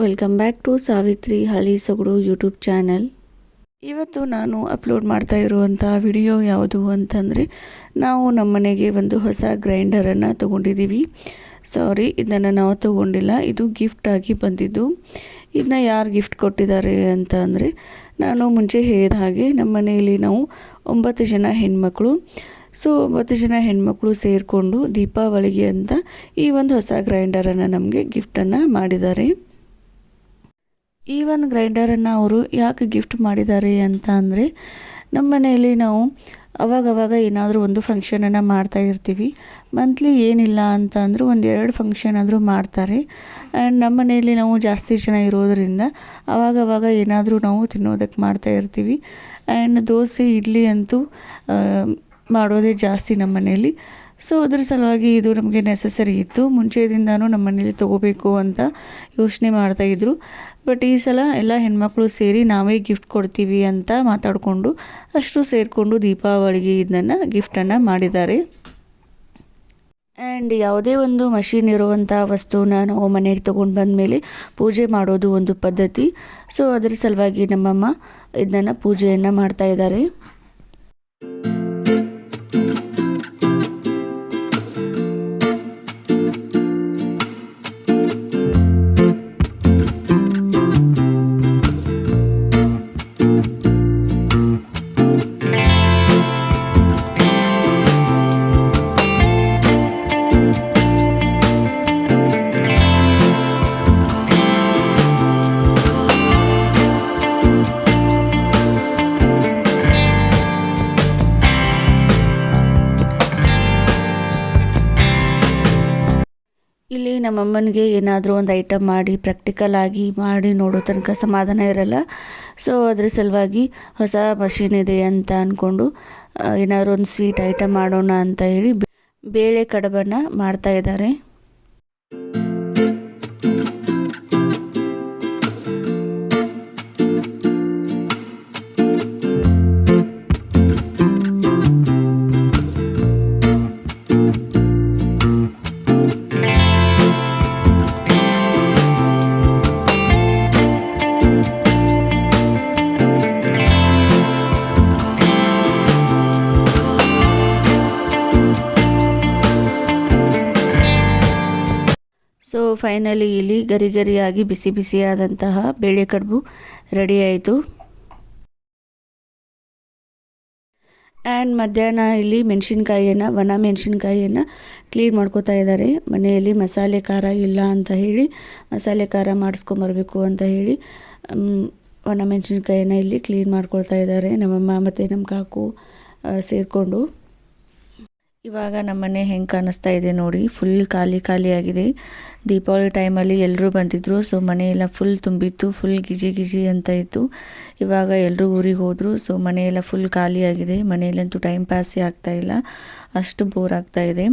Welcome back to Savitri ಹಳಿ ಸೊಗಡು YouTube channel. ಇವತ್ತು ನಾನು ಅಪ್ಲೋಡ್ ಮಾಡ್ತಾ ಇರುವಂಥ ವಿಡಿಯೋ ಯಾವುದು ಅಂತಂದರೆ, ನಾವು ನಮ್ಮ ಮನೆಗೆ ಒಂದು ಹೊಸ ಗ್ರೈಂಡರನ್ನು ತೊಗೊಂಡಿದ್ದೀವಿ. ಸಾರಿ, ಇದನ್ನು ನಾವು ತೊಗೊಂಡಿಲ್ಲ. ಇದು ಗಿಫ್ಟಾಗಿ ಬಂದಿದ್ದು. ಇದನ್ನ ಯಾರು ಗಿಫ್ಟ್ ಕೊಟ್ಟಿದ್ದಾರೆ ಅಂತ ಅಂದರೆ ನಾನು ಮುಂಚೆ ಹೇಳಿದ ಹಾಗೆ ನಮ್ಮ ಮನೆಯಲ್ಲಿ ನಾವು ಒಂಬತ್ತು ಜನ ಹೆಣ್ಮಕ್ಳು. ಸೊ, ಒಂಬತ್ತು ಜನ ಹೆಣ್ಮಕ್ಳು ಸೇರಿಕೊಂಡು ದೀಪಾವಳಿಗೆ ಅಂತ ಈ ಒಂದು ಹೊಸ ಗ್ರೈಂಡರನ್ನು ನಮಗೆ ಗಿಫ್ಟನ್ನು ಮಾಡಿದ್ದಾರೆ. ಈ ಒಂದು ಗ್ರೈಂಡರನ್ನು ಅವರು ಯಾಕೆ ಗಿಫ್ಟ್ ಮಾಡಿದ್ದಾರೆ ಅಂತ ಅಂದರೆ ನಮ್ಮ ಮನೆಯಲ್ಲಿ ನಾವು ಅವಾಗವಾಗ ಏನಾದರೂ ಒಂದು ಫಂಕ್ಷನನ್ನು ಮಾಡ್ತಾ ಇರ್ತೀವಿ. ಮಂತ್ಲಿ ಏನಿಲ್ಲ ಅಂತ ಅಂದರೂ ಒಂದು ಎರಡು ಫಂಕ್ಷನ್ ಆದರೂ ಮಾಡ್ತಾರೆ. ಆ್ಯಂಡ್ ನಮ್ಮ ಮನೆಯಲ್ಲಿ ನಾವು ಜಾಸ್ತಿ ಜನ ಇರೋದರಿಂದ ಅವಾಗವಾಗ ಏನಾದರೂ ನಾವು ತಿನ್ನೋದಕ್ಕೆ ಮಾಡ್ತಾ ಇರ್ತೀವಿ. ಆ್ಯಂಡ್ ದೋಸೆ, ಇಡ್ಲಿ ಅಂತೂ ಮಾಡೋದೇ ಜಾಸ್ತಿ ನಮ್ಮ ಮನೆಯಲ್ಲಿ. ಸೊ ಅದರ ಸಲುವಾಗಿ ಇದು ನಮಗೆ ನೆಸಸರಿ ಇತ್ತು. ಮುಂಚೆದಿಂದನೂ ನಮ್ಮ ಮನೇಲಿ ತೊಗೋಬೇಕು ಅಂತ ಯೋಚನೆ ಮಾಡ್ತಾಯಿದ್ರು ಬಟ್ ಈ ಸಲ ಎಲ್ಲ ಹೆಣ್ಮಕ್ಳು ಸೇರಿ ನಾವೇ ಗಿಫ್ಟ್ ಕೊಡ್ತೀವಿ ಅಂತ ಮಾತಾಡಿಕೊಂಡು ಅಷ್ಟು ಸೇರಿಕೊಂಡು ದೀಪಾವಳಿಗೆ ಇದನ್ನು ಗಿಫ್ಟನ್ನು ಮಾಡಿದ್ದಾರೆ. ಆ್ಯಂಡ್ ಯಾವುದೇ ಒಂದು ಮಷೀನ್ ಇರುವಂಥ ವಸ್ತುನ ನಾವು ಮನೆಗೆ ತೊಗೊಂಡು ಬಂದಮೇಲೆ ಪೂಜೆ ಮಾಡೋದು ಒಂದು ಪದ್ಧತಿ. ಸೊ ಅದರ ಸಲುವಾಗಿ ನಮ್ಮಮ್ಮ ಇದನ್ನು ಪೂಜೆಯನ್ನು ಮಾಡ್ತಾ ಇದ್ದಾರೆ. ನಮ್ಮಮ್ಮನಿಗೆ ಏನಾದರೂ ಒಂದು ಐಟಮ್ ಮಾಡಿ ಪ್ರಾಕ್ಟಿಕಲ್ ಆಗಿ ಮಾಡಿ ನೋಡೋ ತನಕ ಸಮಾಧಾನ ಇರಲ್ಲ. ಸೊ ಅದ್ರ ಸಲುವಾಗಿ ಹೊಸ ಮಷೀನ್ ಇದೆ ಅಂತ ಅಂದ್ಕೊಂಡು ಏನಾದರೂ ಒಂದು ಸ್ವೀಟ್ ಐಟಮ್ ಮಾಡೋಣ ಅಂತ ಹೇಳಿ ಬೇಳೆ ಕಡಬನ್ನು ಮಾಡ್ತಾ ಇದ್ದಾರೆ. ಸೊ ಫೈನಲಿ ಇಲ್ಲಿ ಗರಿ ಗರಿಯಾಗಿ ಬಿಸಿ ಬಿಸಿಯಾದಂತಹ ಬೇಳೆ ಕಡುಬು ರೆಡಿ ಆಯಿತು. ಆ್ಯಂಡ್ ಮಧ್ಯಾಹ್ನ ಇಲ್ಲಿ ಮೆಣಸಿನ್ಕಾಯಿಯನ್ನು, ಒಣ ಮೆಣಸಿನ್ಕಾಯಿಯನ್ನು ಕ್ಲೀನ್ ಮಾಡ್ಕೋತಾ ಇದ್ದಾರೆ. ಮನೆಯಲ್ಲಿ ಮಸಾಲೆ ಖಾರ ಇಲ್ಲ ಅಂತ ಹೇಳಿ, ಮಸಾಲೆ ಖಾರ ಮಾಡಿಸ್ಕೊಂಬರ್ಬೇಕು ಅಂತ ಹೇಳಿ ಒಣ ಮೆಣಸಿನ್ಕಾಯಿನ ಇಲ್ಲಿ ಕ್ಲೀನ್ ಮಾಡ್ಕೊಳ್ತಾ ಇದ್ದಾರೆ. ನಮ್ಮಮ್ಮ ಮತ್ತು ನಮ್ಮ ಕಾಕು ಸೇರಿಕೊಂಡು. ಇವಾಗ ನಮ್ಮನೆ ಹೆಂಗೆ ಕಾಣಿಸ್ತಾ ಇದೆ ನೋಡಿ ಫುಲ್ ಖಾಲಿ ಖಾಲಿ ಆಗಿದೆ. ದೀಪಾವಳಿ ಟೈಮಲ್ಲಿ ಎಲ್ಲರೂ ಬಂದಿದ್ದರು ಸೊ ಮನೆಯೆಲ್ಲ ಫುಲ್ ತುಂಬಿತ್ತು ಫುಲ್ ಗಿಜಿ ಗಿಜಿ ಅಂತ ಇತ್ತು. ಇವಾಗ ಎಲ್ಲರೂ ಊರಿಗೆ ಹೋದರು ಸೊ ಮನೆಯೆಲ್ಲ ಫುಲ್ ಖಾಲಿಯಾಗಿದೆ ಮನೆಯಲ್ಲಂತೂ ಟೈಮ್ ಪಾಸೇ ಆಗ್ತಾ ಇಲ್ಲ, ಅಷ್ಟು ಬೋರ್ ಆಗ್ತಾಯಿದೆ